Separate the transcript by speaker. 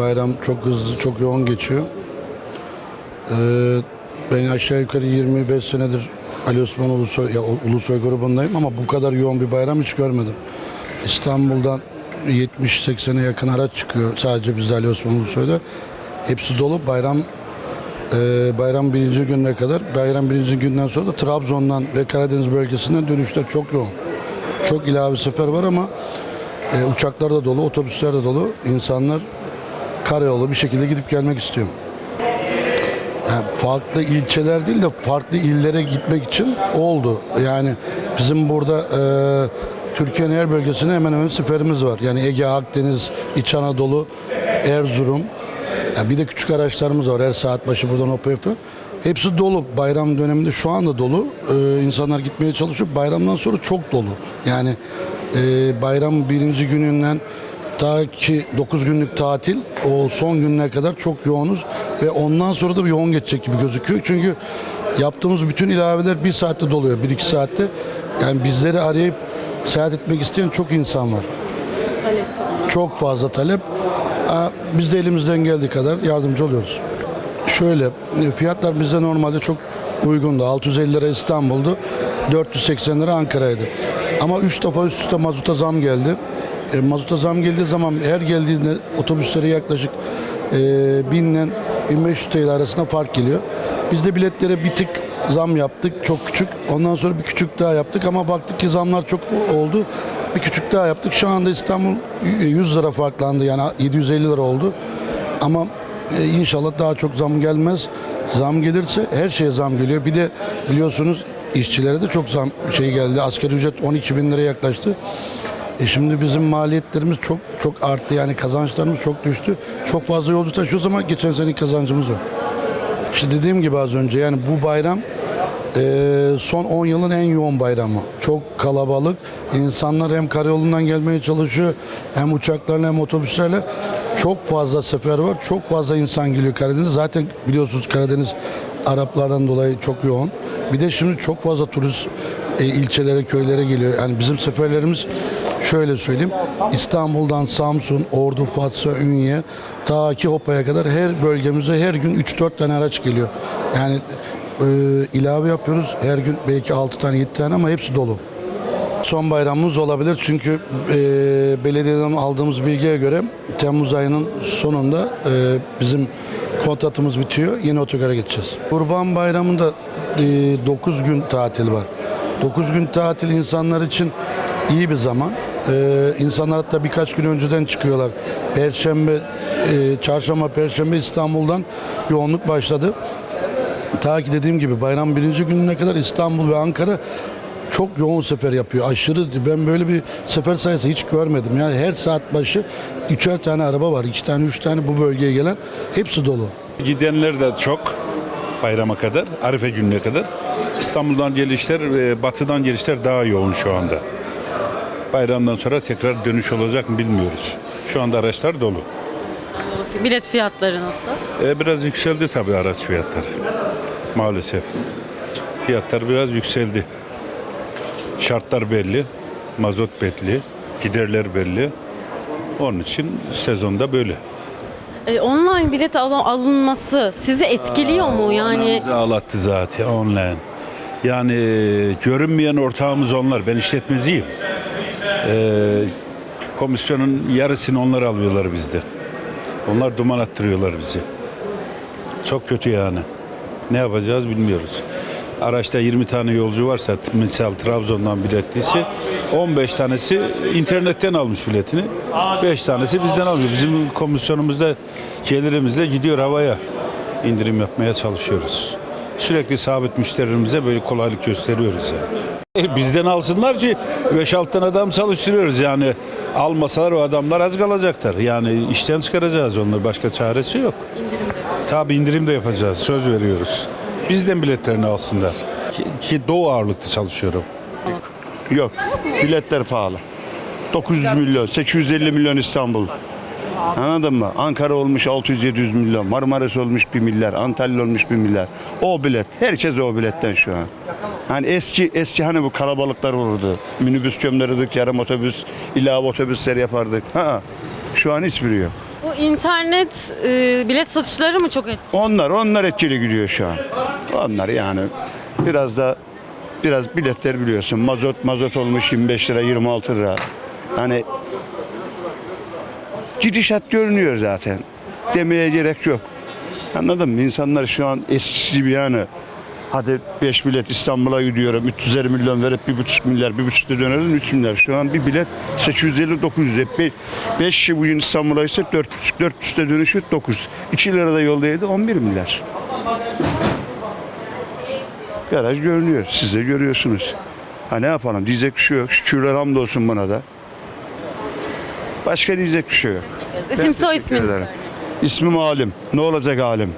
Speaker 1: Bayram çok hızlı, çok yoğun geçiyor. Ee, ben aşağı yukarı 25 senedir Ali Osman Ulusoy, ya Ulusoy grubundayım ama bu kadar yoğun bir bayram hiç görmedim. İstanbul'dan 70-80'e yakın araç çıkıyor sadece bizde Ali Osman Ulusoy'da. Hepsi dolu. Bayram e, bayram birinci gününe kadar, bayram birinci günden sonra da Trabzon'dan ve Karadeniz bölgesinden dönüşler çok yoğun. Çok ilave sefer var ama e, uçaklar da dolu, otobüsler de dolu. İnsanlar karayolu bir şekilde gidip gelmek istiyor. Yani farklı ilçeler değil de farklı illere gitmek için oldu. Yani bizim burada e, Türkiye'nin her bölgesine hemen hemen seferimiz var. Yani Ege, Akdeniz, İç Anadolu, Erzurum. Ya bir de küçük araçlarımız var her saat başı buradan OPF. Hepsi dolu. Bayram döneminde şu anda dolu. Ee, insanlar gitmeye çalışıyor. Bayramdan sonra çok dolu. Yani e, bayram birinci gününden ta ki 9 günlük tatil o son gününe kadar çok yoğunuz ve ondan sonra da bir yoğun geçecek gibi gözüküyor. Çünkü yaptığımız bütün ilaveler bir saatte doluyor. 1-2 saatte. Yani bizleri arayıp seyahat etmek isteyen çok insan var. Çok fazla talep. Biz de elimizden geldiği kadar yardımcı oluyoruz. Şöyle fiyatlar bizde normalde çok uygundu. 650 lira İstanbul'du. 480 lira Ankara'ydı. Ama 3 defa üst üste mazuta zam geldi. E, mazuta zam geldiği zaman her geldiğinde otobüslere yaklaşık e, 1000 ile 1500 TL arasında fark geliyor. Biz de biletlere bir tık zam yaptık. Çok küçük. Ondan sonra bir küçük daha yaptık ama baktık ki zamlar çok oldu. Bir küçük daha yaptık. Şu anda İstanbul 100 lira farklandı. Yani 750 lira oldu. Ama e, inşallah daha çok zam gelmez. Zam gelirse her şeye zam geliyor. Bir de biliyorsunuz işçilere de çok zam şey geldi. Asgari ücret 12 bin liraya yaklaştı. E şimdi bizim maliyetlerimiz çok çok arttı. Yani kazançlarımız çok düştü. Çok fazla yolcu taşıyoruz ama geçen sene kazancımız yok. İşte dediğim gibi az önce yani bu bayram e, son 10 yılın en yoğun bayramı. Çok kalabalık. İnsanlar hem karayolundan gelmeye çalışıyor hem uçaklarla hem otobüslerle. Çok fazla sefer var. Çok fazla insan geliyor Karadeniz. Zaten biliyorsunuz Karadeniz Araplardan dolayı çok yoğun. Bir de şimdi çok fazla turist e, ilçelere, köylere geliyor. Yani bizim seferlerimiz şöyle söyleyeyim. İstanbul'dan Samsun, Ordu, Fatsa, Ünye, ta ki Hopa'ya kadar her bölgemize her gün 3-4 tane araç geliyor. Yani e, ilave yapıyoruz. Her gün belki 6 tane 7 tane ama hepsi dolu. Son bayramımız olabilir çünkü e, belediyeden aldığımız bilgiye göre Temmuz ayının sonunda e, bizim kontratımız bitiyor. Yeni otogara geçeceğiz. Kurban Bayramı'nda e, 9 gün tatil var. 9 gün tatil insanlar için iyi bir zaman. E, insanlar hatta birkaç gün önceden çıkıyorlar. Perşembe, e, çarşamba, perşembe İstanbul'dan yoğunluk başladı. Ta ki dediğim gibi bayram birinci gününe kadar İstanbul ve Ankara çok yoğun sefer yapıyor. Aşırı ben böyle bir sefer sayısı hiç görmedim. Yani her saat başı üçer tane araba var. iki tane üç tane bu bölgeye gelen hepsi dolu.
Speaker 2: Gidenler de çok bayrama kadar, Arife gününe kadar. İstanbul'dan gelişler ve batıdan gelişler daha yoğun şu anda. Bayramdan sonra tekrar dönüş olacak mı bilmiyoruz. Şu anda araçlar dolu.
Speaker 3: Bilet fiyatları nasıl?
Speaker 2: E, biraz yükseldi tabii araç fiyatları. Maalesef. Fiyatlar biraz yükseldi. Şartlar belli, mazot belli, giderler belli. Onun için sezonda böyle.
Speaker 3: E, online bilet al- alınması sizi etkiliyor mu? Yani
Speaker 2: Bizi ağlattı zaten online. Yani e, görünmeyen ortağımız onlar. Ben işletmeciyim. Ee, komisyonun yarısını onlar alıyorlar bizde. Onlar duman attırıyorlar bizi. Çok kötü yani. Ne yapacağız bilmiyoruz. Araçta 20 tane yolcu varsa misal Trabzon'dan biletlisi 15 tanesi internetten almış biletini. 5 tanesi bizden alıyor. Bizim komisyonumuzda gelirimizde gidiyor havaya indirim yapmaya çalışıyoruz. Sürekli sabit müşterilerimize böyle kolaylık gösteriyoruz yani. E, Bizden alsınlar ki 5-6 tane adam çalıştırıyoruz yani. Almasalar o adamlar az kalacaklar. Yani işten çıkaracağız onları. Başka çaresi yok. Tabii indirim de yapacağız. Söz veriyoruz. Bizden biletlerini alsınlar. Ki, ki Doğu ağırlıklı çalışıyorum.
Speaker 4: Yok. Biletler pahalı. 900 milyon, 850 milyon İstanbul. Anladın mı? Ankara olmuş 600-700 milyon, Marmaris olmuş 1 milyar, Antalya olmuş 1 milyar. O bilet, herkes o biletten şu an. Hani eski eski hani bu kalabalıklar olurdu. Minibüs gömlerirdik, yarım otobüs, ilave otobüsler yapardık. Ha, şu an hiçbiri yok.
Speaker 3: Bu internet e, bilet satışları mı çok etkili?
Speaker 4: Onlar onlar etkili gidiyor şu an. Onlar yani biraz da biraz biletler biliyorsun. Mazot mazot olmuş 25 lira 26 lira. Hani gidişat görünüyor zaten. Demeye gerek yok. Anladın mı? İnsanlar şu an eskisi gibi yani hadi 5 bilet İstanbul'a gidiyorum 350 milyon verip 1,5 milyar 1,5'da dönerim 3 milyar. Şu an bir bilet 850 900 hep 5 kişi bugün İstanbul'a ise 4,5 400'de dönüşü 9. 2 lira da yoldaydı 11 milyar. Garaj görünüyor. Siz de görüyorsunuz. Ha ne yapalım? Diyecek bir şey yok. Şükürler hamdolsun buna da. Başka diyecek bir şey yok.
Speaker 3: İsim soy isminiz.
Speaker 4: İsmim Alim. Ne olacak Alim?